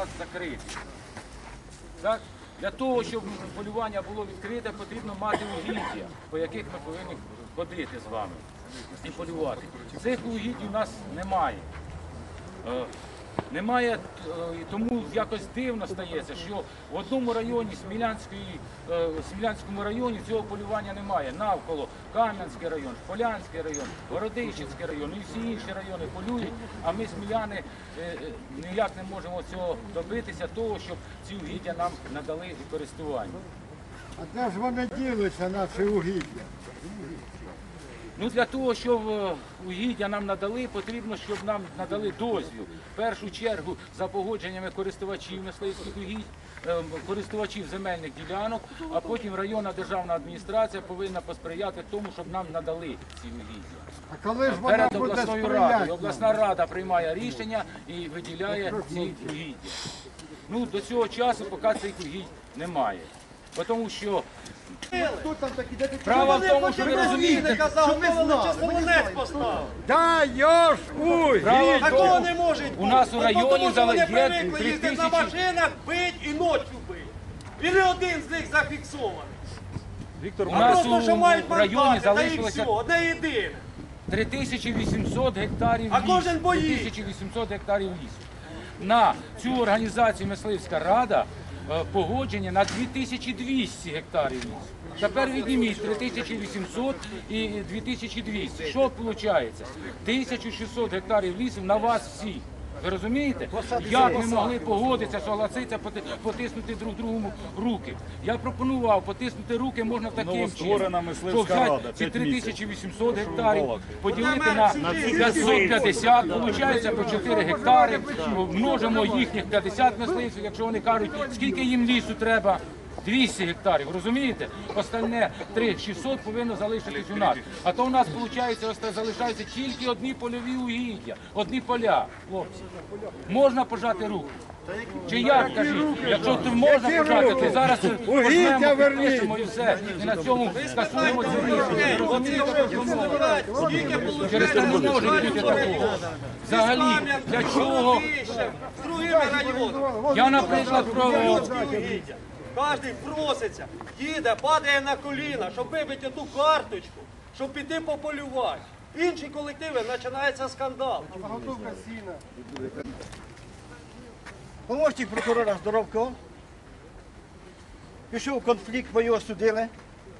нас закриті. Так? Для того, щоб полювання було відкрите, потрібно мати угіддя, по яких ми повинні ходити з вами і полювати. Цих угідь у нас немає. Немає, е, тому якось дивно стається, що в одному районі е, Смілянському районі цього полювання немає. Навколо Кам'янський район, Полянський район, Городищенський район і всі інші райони полюють, а ми, сміляни, е, ніяк не можемо цього добитися, того, щоб ці угіддя нам надали у користування. А де ж вони ділися, наші угіддя? Ну для того, щоб е, угіддя нам надали, потрібно, щоб нам надали дозвіл. В першу чергу за погодженнями користувачів мисливських угідь, е, користувачів земельних ділянок, а потім районна державна адміністрація повинна посприяти тому, щоб нам надали ці угіддя. А коли ж вона Перед буде обласною радою. Обласна рада приймає рішення і виділяє ці угіддя. Ну до цього часу поки цих угідь немає. Тому що Право в тому, що ви розумієте, Щоб ми знали. Полонець поставив. Даєш уй! право в Такого тому, не може бути. У нас у От районі що вони привикли їздити на машинах, бить і ночі бить. І не один з них зафіксований. у А нас просто, що у мають районі залишилося все, одне єдине. 3800 гектарів А кожен боїть. 3800 гектарів лісу. На цю організацію Мисливська рада погодження на 2200 гектарів. Тепер відніміть 3800 і 2200. Що виходить? 1600 гектарів лісів на вас всіх. Ви розумієте? Як ми могли погодитися, согласитися, поти- потиснути друг другому руки? Я пропонував потиснути руки можна таким чином. Що взяти ці 3800 гектарів, поділити на 550, виходить по 4 гектари, множимо їхніх 50 мисливців, якщо вони кажуть, скільки їм лісу треба. 200 гектарів, розумієте? Остальне 3600 повинно залишитись у нас. А то у нас, виходить, залишаються тільки одні польові угіддя, одні поля, хлопці. Можна пожати руку? Чи як, кажіть? Якщо ти можна пожати, то зараз Угіддя підпишемо і все. І на цьому скасуємо це рішення. Через це не може бути такого. Взагалі, для чого? Я, наприклад, про Кожен проситься, їде, падає на коліна, щоб вибити ту карточку, щоб піти пополювати. Інші колективи починається скандал. Помощник прокурора Здоровко. Пішов конфлікт, бо його судили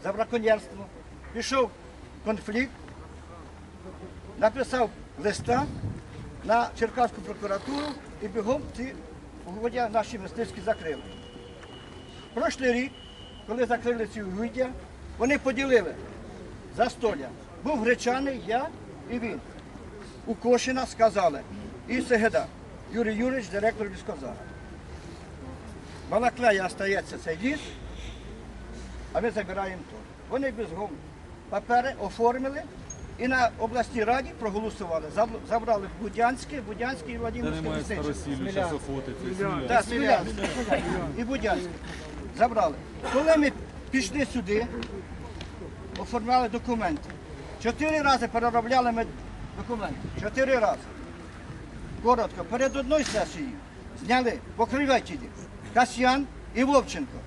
за браконьєрство. Пішов конфлікт, написав листа на Черкаську прокуратуру і бігом ці угоддя наші мисливські закрили. Прошлий рік, коли закрили ці угоддя, вони поділили застолля. Був гречаний, я і він. У Кошина сказали, і Сегеда. Юрій Юрійович, директор ліскозара. Балаклея остається цей ліс, а ми забираємо то. Вони безгом папери оформили і на обласній раді проголосували. Заб- Забрали Будянське, Будянське і Владимирське. Так, Смілянське і Будянське. Забрали. Коли ми пішли сюди, оформляли документи. Чотири рази переробляли ми документи. Чотири рази. Коротко, перед одною сесією зняли покривателі Касьян і Вовченко.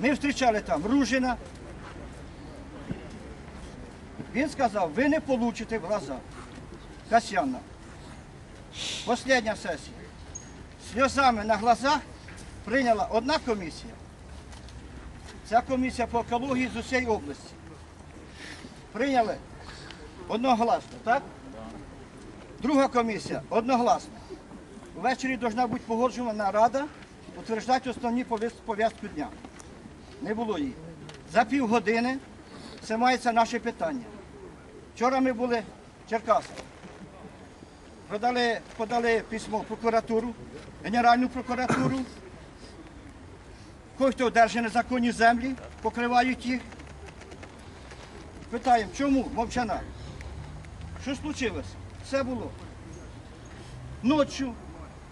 Ми зустрічали там Ружина. Він сказав, ви не получите в глаза. Касьяна. Последня сесія. Сльозами на глазах прийняла одна комісія. Ця комісія по екології з усієї області. Прийняли одноголосно, так? Друга комісія одногласно. Ввечері повинна бути погоджувана рада, утверджувати основні пов'яз- пов'язку дня. Не було її. За півгодини це мається наше питання. Вчора ми були в Черкасах. Подали письмо в прокуратуру, Генеральну прокуратуру. Хто одержує незаконні землі, покривають їх. Питаємо, чому мовчана? Що случилось? Все було. Ночі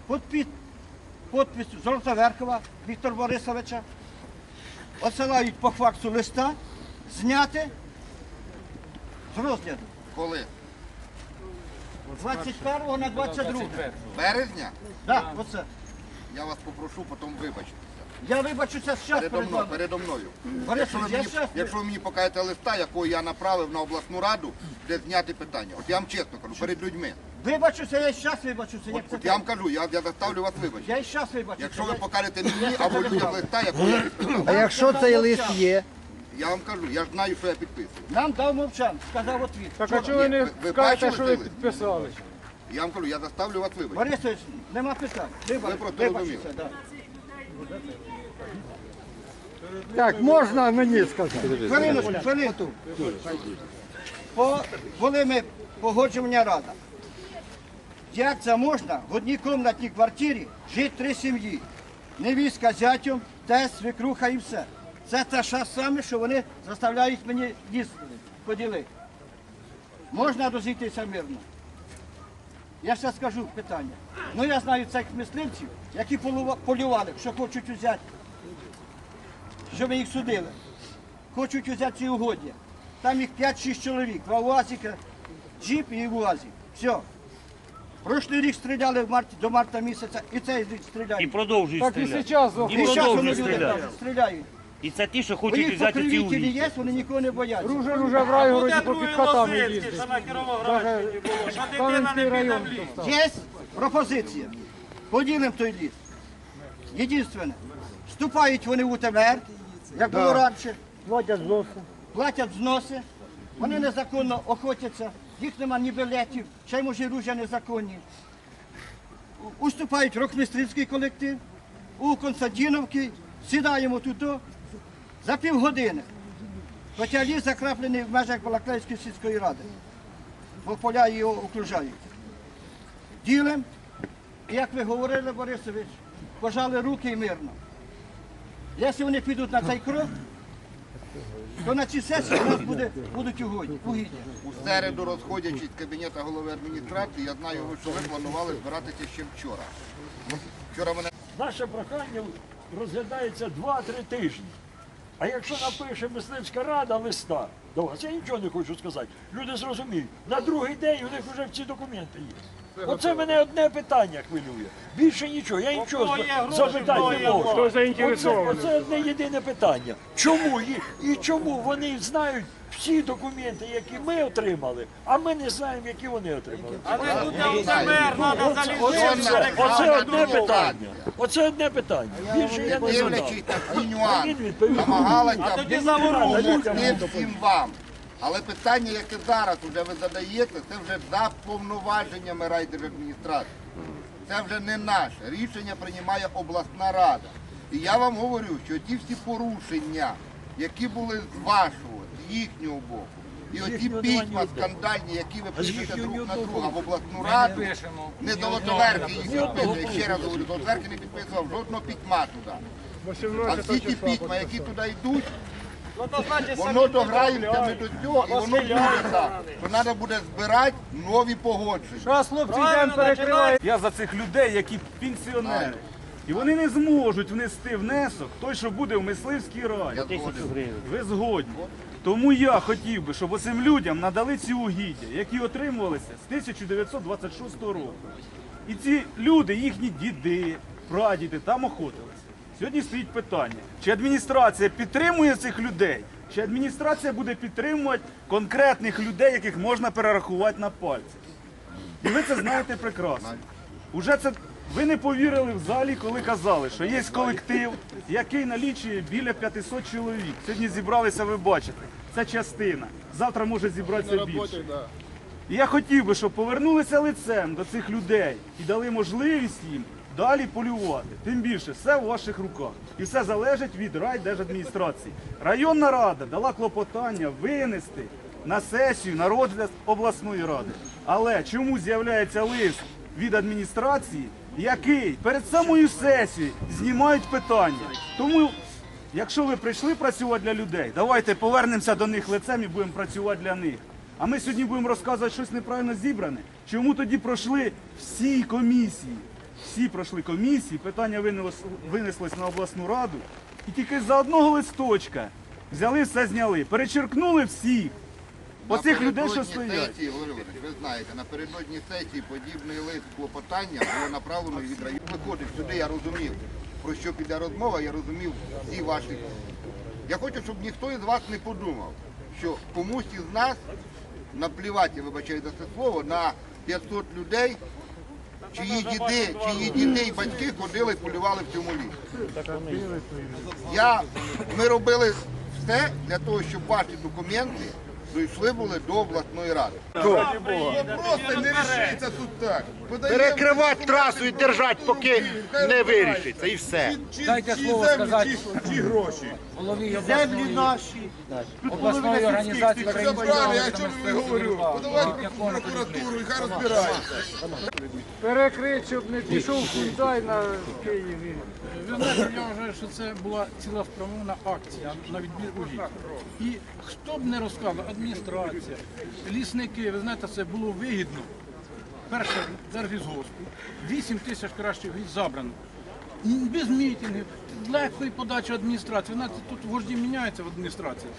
під під підписю Золотоверхова Віктора Борисовича отсилають по факсу листа, зняти з розгляду. Коли? 21 на 22. Березня? Так, оце. Я вас попрошу потім вибачитися. Я вибачуся зараз Передо перед мною, вами. передо мною. Борис, Якщо ви, я мені, щас- якщо ви мені покажете листа, якого я направив на обласну раду, де зняти питання. От я вам чесно кажу, перед людьми. Вибачуся, я зараз вибачуся. От, Як це от я вам так? кажу, я, я заставлю вас вибачити. Я і зараз вибачуся. Якщо ви Я- покажете мені або людям листа, якого я підписав. А якщо цей лист є? Я вам кажу, я ж знаю, що я підписую. Нам дав мовчан, сказав отвіт. Так а чого ви не ви- ви скажете, бачили що ви цей лист? підписали? Я вам кажу, я заставлю вас вибачити. Борисович, нема питань. Вибач, Ви просто вибачуся, розуміли. да. Так, можна мені сказати? Хвилиночку, хвилинку. По, були ми погоджування рада. Як це можна в одній кімнатній квартирі жити три сім'ї? Невістка з зятем, тесть, свекруха і все. Це те ж саме, що вони заставляють мені ліс поділити. Можна розійтися мирно. Я ще скажу питання. Ну я знаю цих мисливців, які полювали, що хочуть взяти, щоб ми їх судили хочуть взяти ці угоддя. Там їх 5-6 чоловік, два УАЗіка, джіп і УАЗик. Все. Прошлий рік стріляли в марті, до марта місяця, і цей рік І стріляють. продовжують Так і стріляти. зараз І І зараз вони продовжують люди стріляти. кажуть, стріляють. І це ті, що У хочуть них взяти ці покровителі угіддя. є, вони нікого не бояться. Дружин уже в райгороді по підкатами їздить. Кам'янський район. Є пропозиція. Поділимо той ліс. Єдинственне, вступають вони в УТВР, як було раніше, Платять зоси. платять взноси, вони незаконно охотяться, їх нема ні білетів, ще й може ружя незаконні. Уступають рокмістрівський колектив, у Константиновки, сідаємо тут за півгодини. Хоча ліс закраплений в межах Балаклейської сільської ради, бо поля його окружають. Ділем, як ви говорили, Борисович, пожали руки і мирно. Якщо вони підуть на цей крок, то на цій сесії у нас буде, будуть угодні, угіддя. У середу, розходячись з кабінету голови адміністрації, я знаю, що ви планували збиратися ще вчора. Вчора мене Наше прохання розглядається 2-3 тижні. А якщо напише мисливська рада листа до вас, я нічого не хочу сказати. Люди зрозуміють, на другий день у них вже всі документи є. Оце мене одне питання хвилює. Більше нічого, я нічого запитати не можу. Хто Оце, оце одне єдине питання. Чому і, і чому вони знають всі документи, які ми отримали, а ми не знаємо, які вони отримали. А не буде треба залізти. оце одне питання. Оце одне питання. Більше я не задав. дивлячись Він нюанси, відповів. намагалася А тоді бути всім вам. Але питання, яке зараз вже ви задаєте, це вже за повноваженнями райдержадміністрації. Це вже не наше. Рішення приймає обласна рада. І я вам говорю, що ті всі порушення, які були з вашого, з їхнього боку, і оті письма скандальні, які ви пишете друг на друга в обласну раду, не до Лотоверки їх підписує. Ще раз говорю, до Лотоверки не підписував жодного пітьма туди. А всі ті пітьма, які туди йдуть, Ну то значить воно самі дограється не до цього, і воно так, що треба буде збирати нові погодження. Раз хлопці йдемо Правильно, перекривають. Я за цих людей, які пенсіонери. І вони не зможуть внести внесок той, що буде в мисливській раді. Згоден. Ви згодні. Тому я хотів би, щоб оцим людям надали ці угіддя, які отримувалися з 1926 року. І ці люди, їхні діди, прадіди там охотилися. Сьогодні стоїть питання, чи адміністрація підтримує цих людей, чи адміністрація буде підтримувати конкретних людей, яких можна перерахувати на пальці. І ви це знаєте прекрасно. Уже це ви не повірили в залі, коли казали, що є колектив, який налічує біля 500 чоловік. Сьогодні зібралися, ви бачите. Це частина. Завтра може зібратися більше. І я хотів би, щоб повернулися лицем до цих людей і дали можливість їм далі полювати. Тим більше, все в ваших руках. І все залежить від райдержадміністрації. Районна рада дала клопотання винести на сесію, на розгляд обласної ради. Але чому з'являється лист від адміністрації, який перед самою сесією знімають питання? Тому Якщо ви прийшли працювати для людей, давайте повернемося до них лицем і будемо працювати для них. А ми сьогодні будемо розказувати щось неправильно зібране. Чому тоді пройшли всі комісії? Всі пройшли комісії, питання винес- винеслось на обласну раду, і тільки за одного листочка взяли все зняли, перечеркнули всіх. Оцих людей, що стоять. Сесії, Володимир Ігорович, ви знаєте, напередодні сесії подібний лист клопотання було направлено від району. Виходить сюди, я розумів, про що піде розмова, я розумів всі ваші. Я хочу, щоб ніхто із вас не подумав, що комусь із нас наплівати, вибачаю за це слово, на 500 людей, чиї діди, чиї діти і батьки ходили полювали в цьому лісі. Я, ми робили все для того, щоб ваші документи дійшли були до обласної ради. Просто не рішиться тут так. Перекривати трасу і держати, поки не вирішиться, і все. Дайте слово сказати Ті гроші. голові Землі наші. обласної організації української правильно, я чому не говорю? Подавайте в прокуратуру і хай розбирається. Перекрить, щоб не пішов Кундай на Києві. Ви знаєте, я вважаю, що це була цілеспрямована акція на відбір угідь. І хто б не розказував, адміністрація, лісники, ви знаєте, це було вигідно. Перше, Держлісгоспу, 8 тисяч кращих забрано. Без мітингів, легкої подачі адміністрації. Знаєте, тут вожді міняються в адміністрації.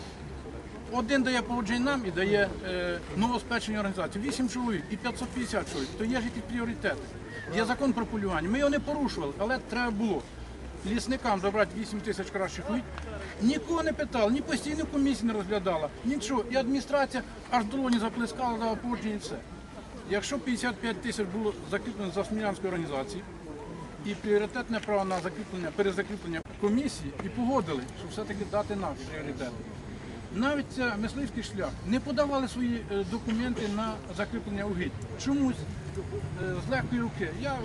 Один дає погодження нам і дає е, новоспечені організації. Вісім чоловік і 550 чоловік. То є ж які пріоритети. Є закон про полювання. Ми його не порушували, але треба було лісникам забрати 8 тисяч кращих угідь. Нікого не питали, ні постійну комісію не розглядала, нічого. І адміністрація аж долоні заплескала, дала погодження і все. Якщо 55 тисяч було закріплено за Смілянською організацією, і пріоритетне право на закріплення, перезакріплення комісії і погодили, що все-таки дати нам пріоритет. Навіть це мисливський шлях не подавали свої е, документи на закріплення угідь. Чомусь е, з легкої руки. Я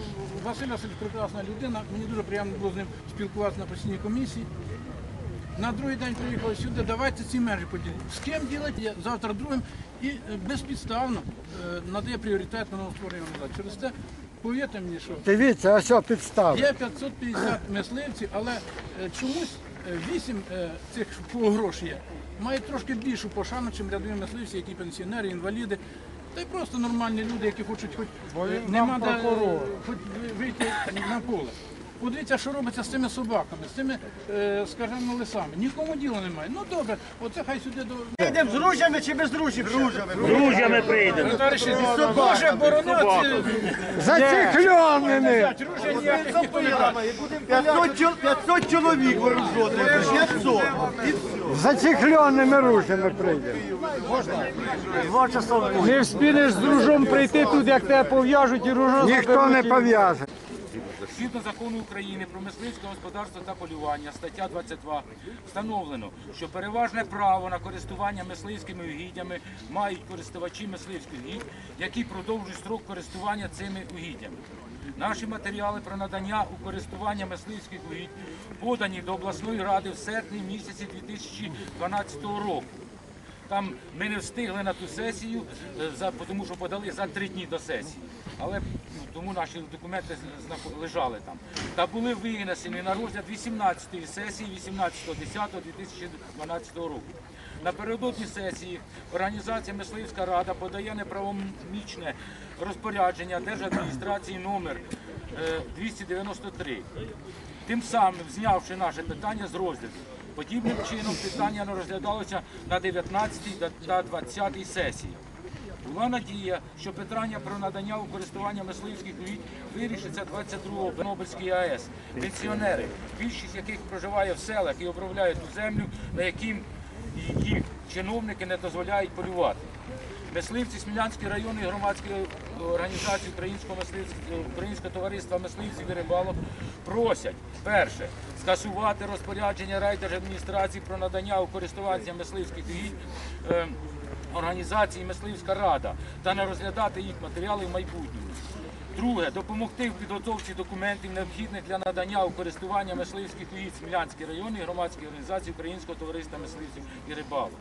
Василь Васильович прекрасна людина, мені дуже приємно було з ним спілкуватися на постійній комісії. На другий день приїхали сюди, давайте ці межі поділити. З ким ділити? Я завтра другим і е, безпідставно е, надає пріоритет на новостворення організації. Через це повірте мені, що Дивіться, а що підстав? Є 550 мисливців, але е, чомусь 8 цих по гроші є. Мають трошки більшу пошану, ніж рядові мисливці, які пенсіонери, інваліди. Та й просто нормальні люди, які хочуть хоч е, нема де, е, хоч вийти на поле. Подивіться, що робиться з цими собаками, з цими, е, скажімо, лисами. Нікому діла немає. Ну добре, оце хай сюди до. Йдемо з ружями чи без ружів? Ружами. Друзями прийдемо. Товариші, Боже, боронити! Зацикленими! Ружя ніяких не брати. 500, чоловік вооружених. 500. Зацикленими ружами прийде. Не встигнеш з ружом прийти тут, як тебе пов'яжуть і ружо Ніхто не пов'яже. Згідно закону України про мисливське господарство та полювання, стаття 22, встановлено, що переважне право на користування мисливськими угіддями мають користувачі мисливських угідь, які продовжують строк користування цими угіддями. Наші матеріали про надання у користування мисливських угідь подані до обласної ради в серпні місяці 2012 року. Там ми не встигли на ту сесію, е, тому що подали за три дні до сесії. Але ну, тому наші документи лежали там. Та були винесені на розгляд 18-ї сесії 18.10.2012 року. Напередодні сесії організація Мисливська рада подає неправомічне розпорядження Держадміністрації номер е, 293 тим самим знявши наше питання з розгляду. Подібним чином питання розглядалося на 19 й та 20 й сесії. Була надія, що питання про надання у користування мисливських угідь вирішиться 22-го в Нобельській АЕС. Пенсіонери, більшість яких проживає в селах і обробляють ту землю, на яким їх чиновники не дозволяють полювати. Мисливці Смілянської районної громадської організації Українського Українського товариства мисливців і рибалок просять перше скасувати розпорядження райдержадміністрації про надання у користування мисливських угідь організації Мисливська рада та не розглядати їх матеріали в майбутньому. Друге, допомогти в підготовці документів, необхідних для надання у користування мисливських угідь Смілянської районної громадської організації Українського товариства мисливців і рибалок.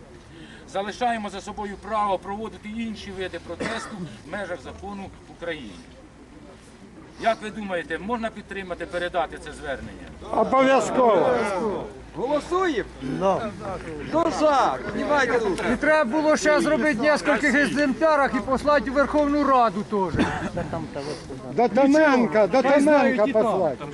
Залишаємо за собою право проводити інші види протесту в межах закону України. Як ви думаєте, можна підтримати, передати це звернення? Обов'язково. Голосуємо? Хто за? Піднімайте руку. І треба було ще зробити нескольких екземплярах і послати у Верховну Раду теж. До Томенка, до Томенка послати.